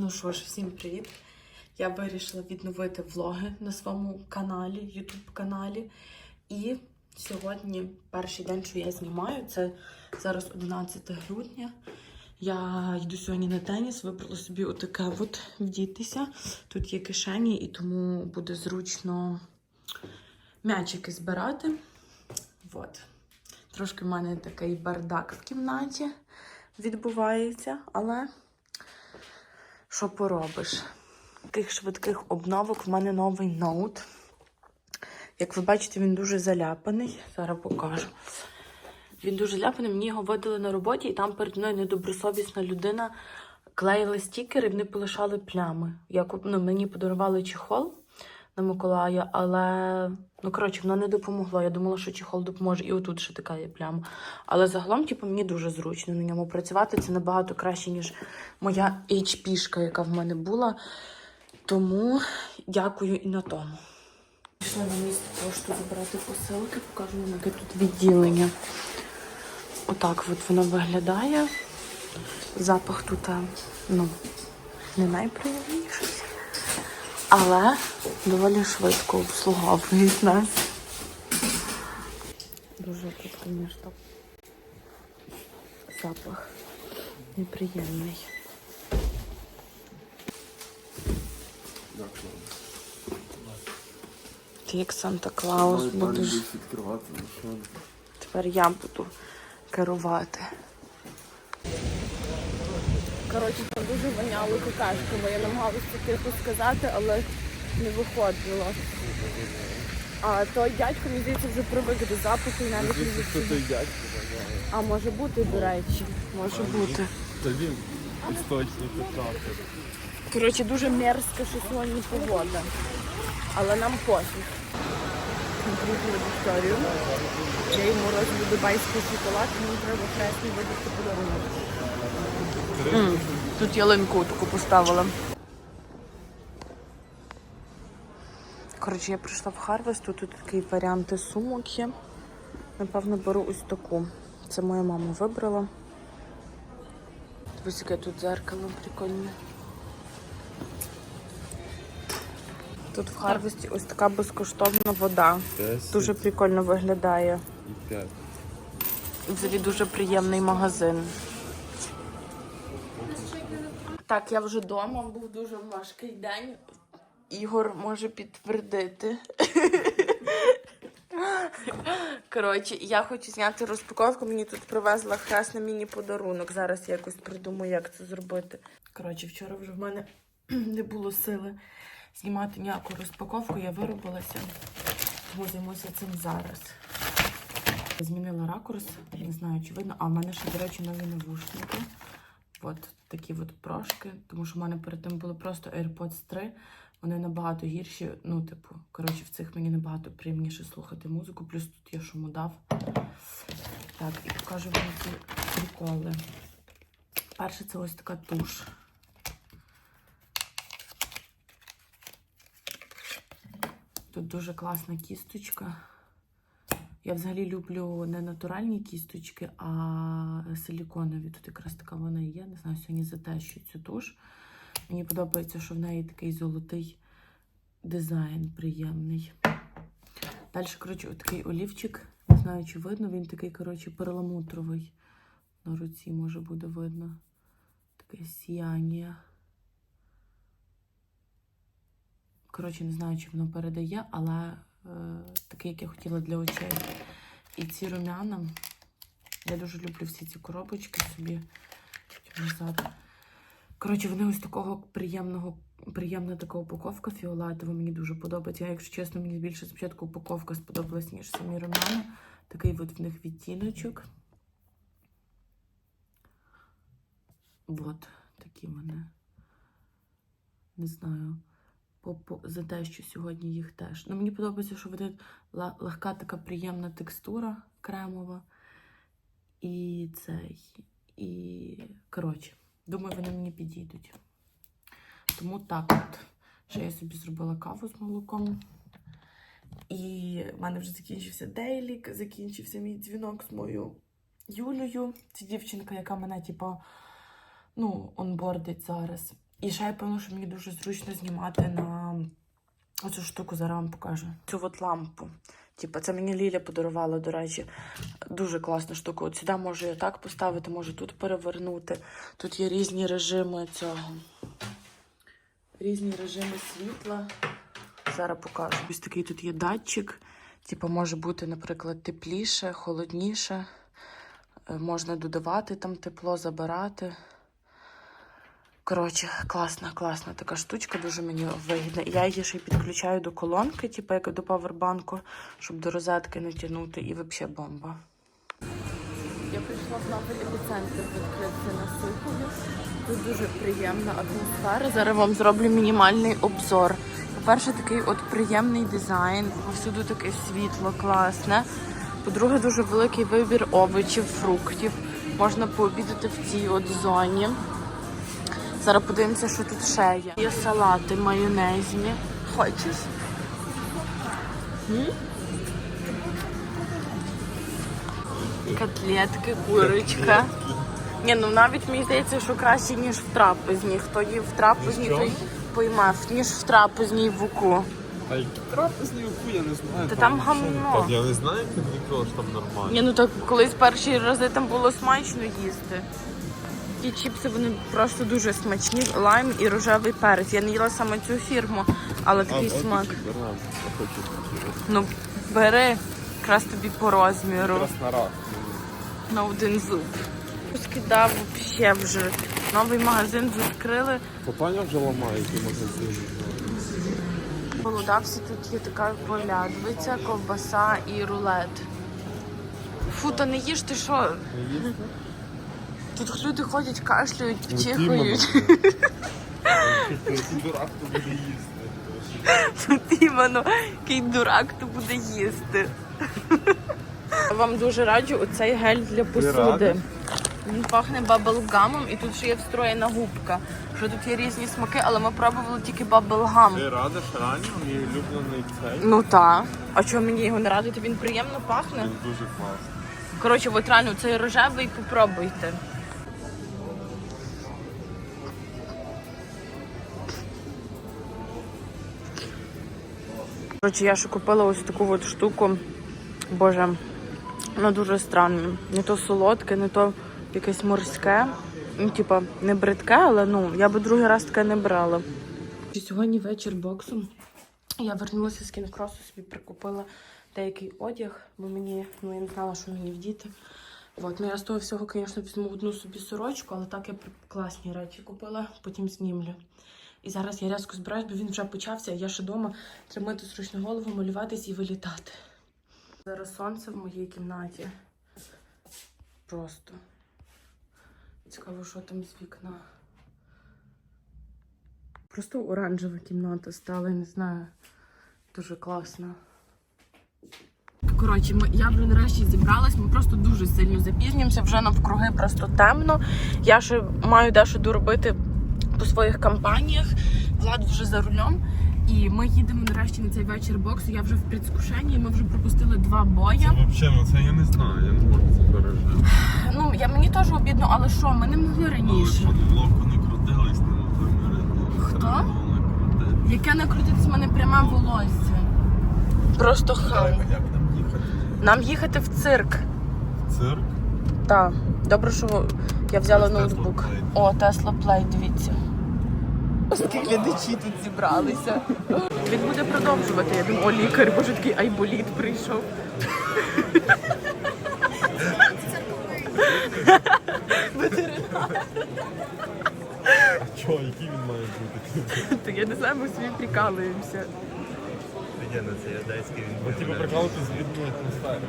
Ну що ж, всім привіт! Я вирішила відновити влоги на своєму каналі, YouTube каналі. І сьогодні перший день, що я знімаю, це зараз 11 грудня. Я йду сьогодні на теніс, вибрала собі отаке от вдітися. Тут є кишені, і тому буде зручно м'ячики збирати. От. Трошки в мене такий бардак в кімнаті відбувається, але що поробиш? Таких швидких обновок в мене новий ноут. Як ви бачите, він дуже заляпаний. Зараз покажу. Він дуже заляпаний, мені його видали на роботі, і там перед мною недобросовісна людина клеїла стікери, вони полишали плями. Я ну, мені подарували чехол на Миколая, але ну коротше, воно не допомогло. Я думала, що чехол допоможе, і отут ще така є пляма. Але загалом, типу, мені дуже зручно на ньому працювати. Це набагато краще, ніж моя HP-шка, яка в мене була. Тому дякую і на тому. Пішла на місце пошту забирати посилки, покажу вам, яке тут відділення. Отак от воно виглядає. Запах тут, е, ну, не найприємніший. Але доволі швидко обслуговують нас. Дуже тут, звісно, запах неприємний. Ти як Санта Клаус будеш. ну? Тепер я буду керувати. Коротше, там дуже воняло какашками. Я намагалася тихо сказати, але не виходило. А той дядько, мені здається, вже привик до запаху і навіть не дядько. А може бути, до речі. Може бути. Він істочник правда. Коротше, дуже мерзка, що сьогодні погода. Але нам пофіг. Я йому роблю дубайський шоколад, мені треба хресний видати подарунок. Тут ялинку таку поставила. Коротше, я прийшла в Харвест, тут такі варіанти сумок є. Напевно, беру ось таку. Це моя мама вибрала. Ось яке тут дзеркало прикольне. Тут в Харвесті ось така безкоштовна вода. Дуже прикольно виглядає. І. Взагалі дуже приємний магазин. Так, я вже вдома, був дуже важкий день. Ігор може підтвердити. Коротше, я хочу зняти розпаковку. Мені тут привезла хресний міні-подарунок. Зараз я якось придумаю, як це зробити. Коротше, вчора вже в мене не було сили знімати ніяку розпаковку, я виробилася. Тому займуся цим зараз. Змінила ракурс, не знаю, чи видно. А в мене ще, до речі, нові навушники. От такі от прошки, тому що в мене перед тим були просто AirPods 3. Вони набагато гірші. Ну, типу, коротше, в цих мені набагато приємніше слухати музику, плюс тут є шумодав. Так, і покажу вам ці приколи. Перше, це ось така туш. Тут дуже класна кісточка. Я взагалі люблю не натуральні кісточки, а силіконові. Тут якраз така вона і є. Не знаю, сьогодні затещу цю туш. Мені подобається, що в неї такий золотий дизайн приємний. Далі, коротше, такий олівчик. Не знаю, чи видно. Він такий, коротше, перламутровий. На руці може буде видно. Таке сіяння. Коротше, не знаю, чи воно передає, але е, такий, як я хотіла для очей. І ці румяна. Я дуже люблю всі ці коробочки собі назад. Коротше, вони ось такого приємного, приємна така упаковка фіолетова. Мені дуже подобається. Я, якщо чесно, мені більше спочатку упаковка сподобалась, ніж самі румяна. Такий от в них відтіночок. От такі вони. Не знаю за те, що сьогодні їх теж. Ну, мені подобається, що ла- легка така приємна текстура кремова. І цей. І. Коротше, думаю, вони мені підійдуть. Тому так от. Ще я собі зробила каву з молоком. І в мене вже закінчився дейлік, закінчився мій дзвінок з моєю Юлею. Це дівчинка, яка мене, типа, ну, онбордить зараз. І ще я певно, що мені дуже зручно знімати на оцю штуку, зараз вам покажу. Цю от лампу. Типа, це мені Ліля подарувала, до речі. Дуже класна штука. От сюди можу я так поставити, можу тут перевернути. Тут є різні режими цього. Різні режими світла. Зараз покажу. Ось такий тут є датчик. Типа, може бути, наприклад, тепліше, холодніше. Е, Можна додавати там тепло, забирати. Коротше, класна, класна така штучка, дуже мені вигідна. Я її ще й підключаю до колонки, типу як до павербанку, щоб до розетки не тягнути, і взагалі бомба. Я прийшла в новий епіцентр відкрився на Сихові. Тут дуже приємна атмосфера. Зараз вам зроблю мінімальний обзор. По-перше, такий от приємний дизайн, повсюду таке світло класне. По-друге, дуже великий вибір овочів, фруктів. Можна пообідати в цій от зоні. Зараз подивимося, що тут ще є. Є салати майонезні. Хочеш? М? Котлетки, курочка. Ні, ну навіть мені здається, що краще, ніж в трапезні. Хто їв в трапезні, той поймав, ніж в трапезній вуку. А які трапезні уку, я не знаю. Та там гамно. Я не знаю, як нікого ж там нормально. Ні, ну так колись перші рази там було смачно їсти. Ті чіпси вони просто дуже смачні, лайм і рожевий перець. Я не їла саме цю фірму, але такий смак. Я хочу. Ну, бери, якраз тобі по розміру на раз. на один зуб. Скидав взагалі вже. Новий магазин відкрили. Попаня вже ламає ті магазини. Голодався тут є така полядвиця, ковбаса і рулет. Фу, та не їж ти що? Не їсти? Тут люди ходять, кашлюють, чихають. Який дурак, то буде їсти. Тут іменно який дурак, то буде їсти. Вам дуже раджу оцей гель для посуди. Він пахне баблгамом і тут ще є встроєна губка. Що тут є різні смаки, але ми пробували тільки баблгам. Ти радиш ранньо, мій улюблений цей. Ну так. А чого мені його не радити? Він приємно пахне. Він дуже класний. Коротше, от реально цей рожевий попробуйте. Коротше, я ще купила ось таку от штуку. Боже, воно дуже странне. Не то солодке, не то якесь морське. Ну, типа, не бридке, але ну, я би другий раз таке не брала. Сьогодні вечір боксу. Я вернулася з кінкросу, собі прикупила деякий одяг, бо мені ну я не знала, що мені вдіти. От, ну я з того всього, звісно, візьму одну собі сорочку, але так я класні речі купила, потім знімлю. І зараз я рязко збираюсь, бо він вже почався, а я ще вдома тримати срочну голову, малюватись і вилітати. Зараз сонце в моїй кімнаті. Просто. Цікаво, що там з вікна. Просто оранжева кімната стала, не знаю. Дуже класно. Коротше, ми, я вже нарешті зібралась, ми просто дуже сильно запізнюємося, вже навкруги просто темно. Я ще маю дещо доробити по своїх кампаніях. Влад вже за рулем. І ми їдемо нарешті на цей вечір боксу. Я вже в предвкушенні, ми вже пропустили два боя. Взагалі, ну це я не знаю, я не можу це пережити. Ну, я мені теж обідно, але що, ми не могли раніше. Ловко не крутились, не могли мирити. Хто? Яке накрутитись в мене пряме волосся. Просто хай. Як там їхати? Нам їхати в цирк. Цирк? Так, добре, що я взяла Tesla ноутбук. Play. О, Тесла Плей, дивіться. Оскільки глядачі тут зібралися. Він буде продовжувати. Я думаю, о, лікар, боже, такий айболіт прийшов. Чо, який він має бути? Та я не знаю, ми собі прикалуємося. Ну це ядайський Бо типу прикалувати з відної атмосфери.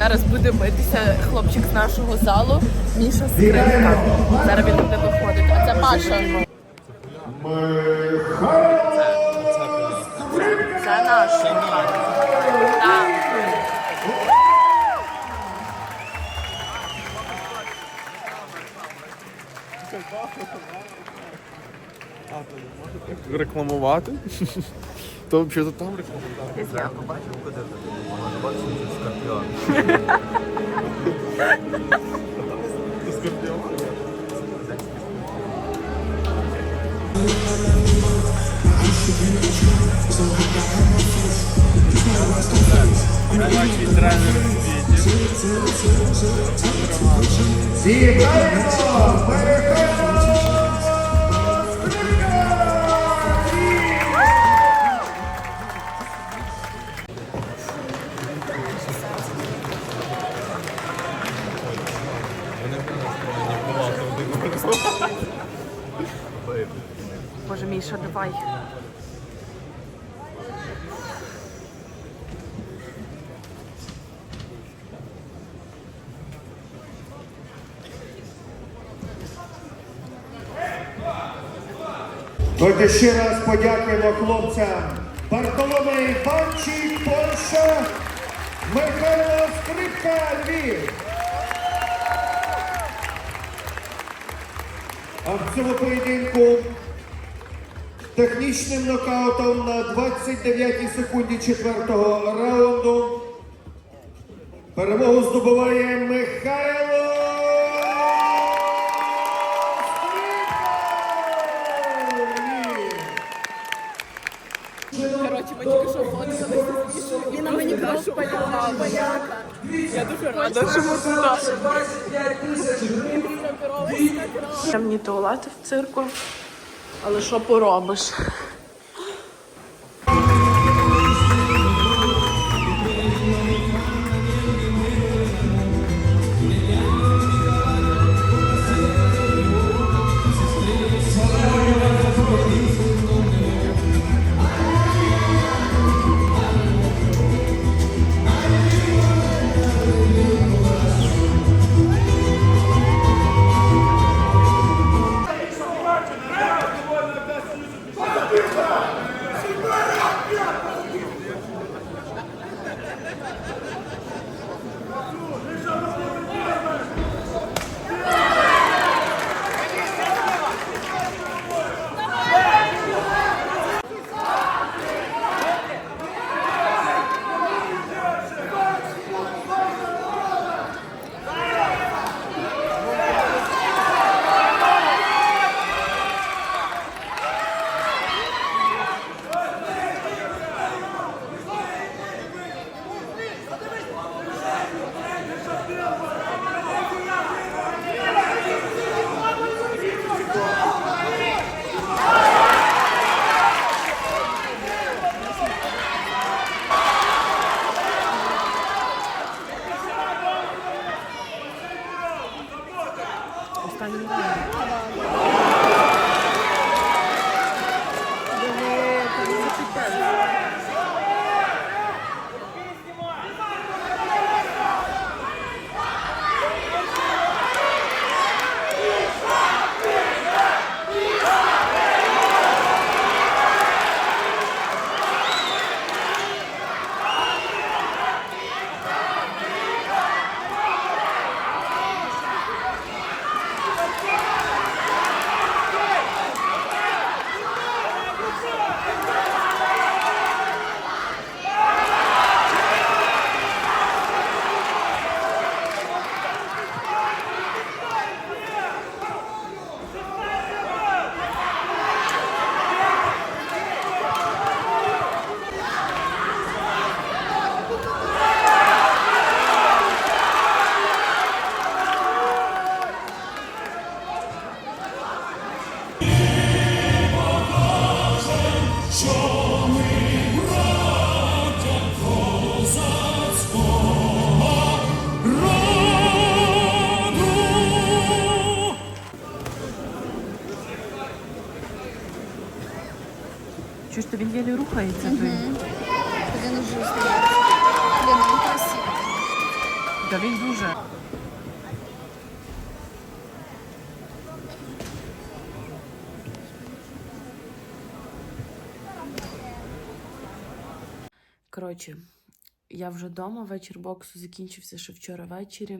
Зараз буде битися хлопчик з нашого залу, Міша Скрипка. Зараз він буде виходити. А це Паша. Це наш. Так. Рекламувати? То взагалі там рекламувати. Я побачив, куди це скорпіон. Скорпіон? Зібраємо! Переходимо! Давай. Давайте ще раз подякуємо хлопцям. Бартоломей Банчик, Польща, Михайло Скрипка, Львів. А в цьому поєдинку технічним нокаутом на 29-й секунді четвертого раунду перемогу здобуває Михайло. Коротше, ми тільки що фоткалися. І на мені просто поляка. Я дуже рада, що ми тут. Темні туалети в цирку. Але що поробиш? То він єлі рухається. Один уже стоит. Блин, он красивый. Да він дуже. Коротше, я вже вдома, вечір боксу закінчився ще вчора ввечері.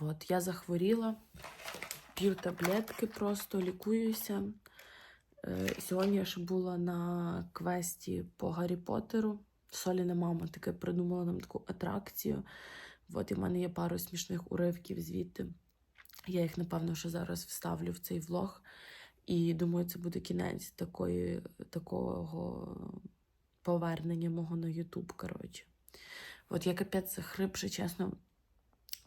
От, я захворіла, п'ю таблетки, просто лікуюся. Е, Сьогодні я ще була на квесті по Гаррі Поттеру. Соліна мама таке придумала нам таку атракцію. От і в мене є пару смішних уривків звідти. Я їх, напевно, ще зараз вставлю в цей влог. І думаю, це буде кінець такої, такого повернення мого на Ютуб. От я капець захрипши, чесно,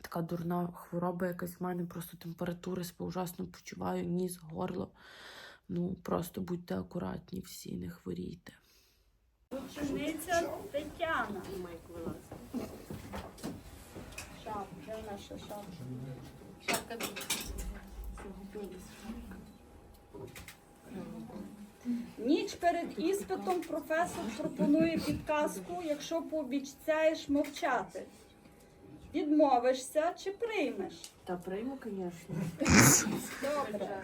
така дурна хвороба якась в мене, просто температури ужасно почуваю, ніс, горло. Ну, просто будьте акуратні всі, не хворійте. Учениця Тетяна. Шап, де наша шапка? Ніч перед іспитом професор пропонує підказку, якщо пообіцяєш мовчати. Відмовишся чи приймеш? Та прийму, звісно. Добре.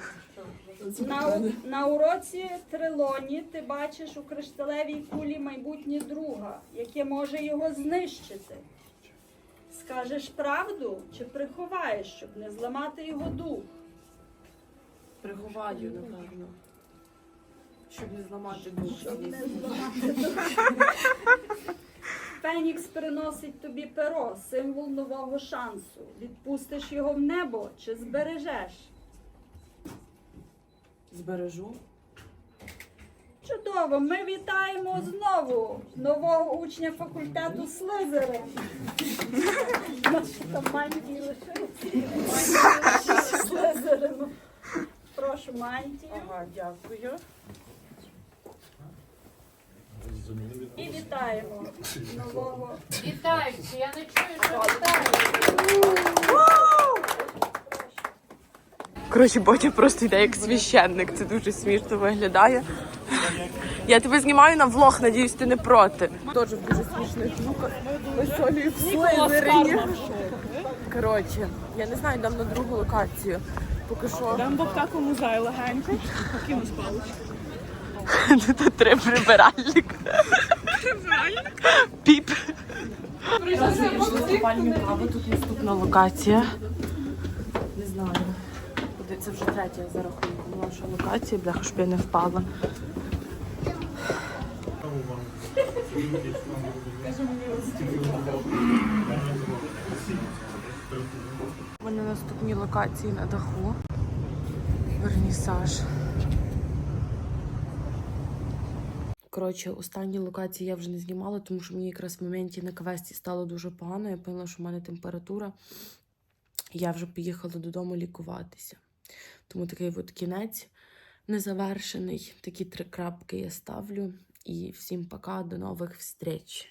На, на уроці Трелоні ти бачиш у кришталевій кулі майбутнє друга, яке може його знищити. Скажеш правду чи приховаєш, щоб не зламати його дух? Приховаю, напевно. Щоб не зламати дух. Щоб не зламати дух. Фенікс приносить тобі перо, символ нового шансу. Відпустиш його в небо чи збережеш? Збережу. Чудово, ми вітаємо знову нового учня факультету Слизерин. Наші там мантії лишилися. Прошу мантію. Ага, дякую. І вітаємо нового. Вітаю, я не чую, що вітаю. Коротше, Бодя просто йде як священник. Це дуже смішно виглядає. Я тебе знімаю на влог, надіюсь, ти не проти. Теж в дуже смішних звуках. Висолюю в слизерині. Коротше, я не знаю, дам на другу локацію. Поки що. Там бобка кому зай легенько, покинусь палич. Тут три прибиральник. Піп. Купальню каву, тут наступна локація. Не знаю. Це вже третя за рахунком наша локація, бляха, щоб я не впала. У мене наступні локації на даху. Вернісаж. Коротше, останні локації я вже не знімала, тому що мені якраз в моменті на квесті стало дуже погано. Я поняла, що в мене температура. Я вже поїхала додому лікуватися. Тому такий от кінець незавершений. Такі три крапки я ставлю. І всім пока, до нових встреч!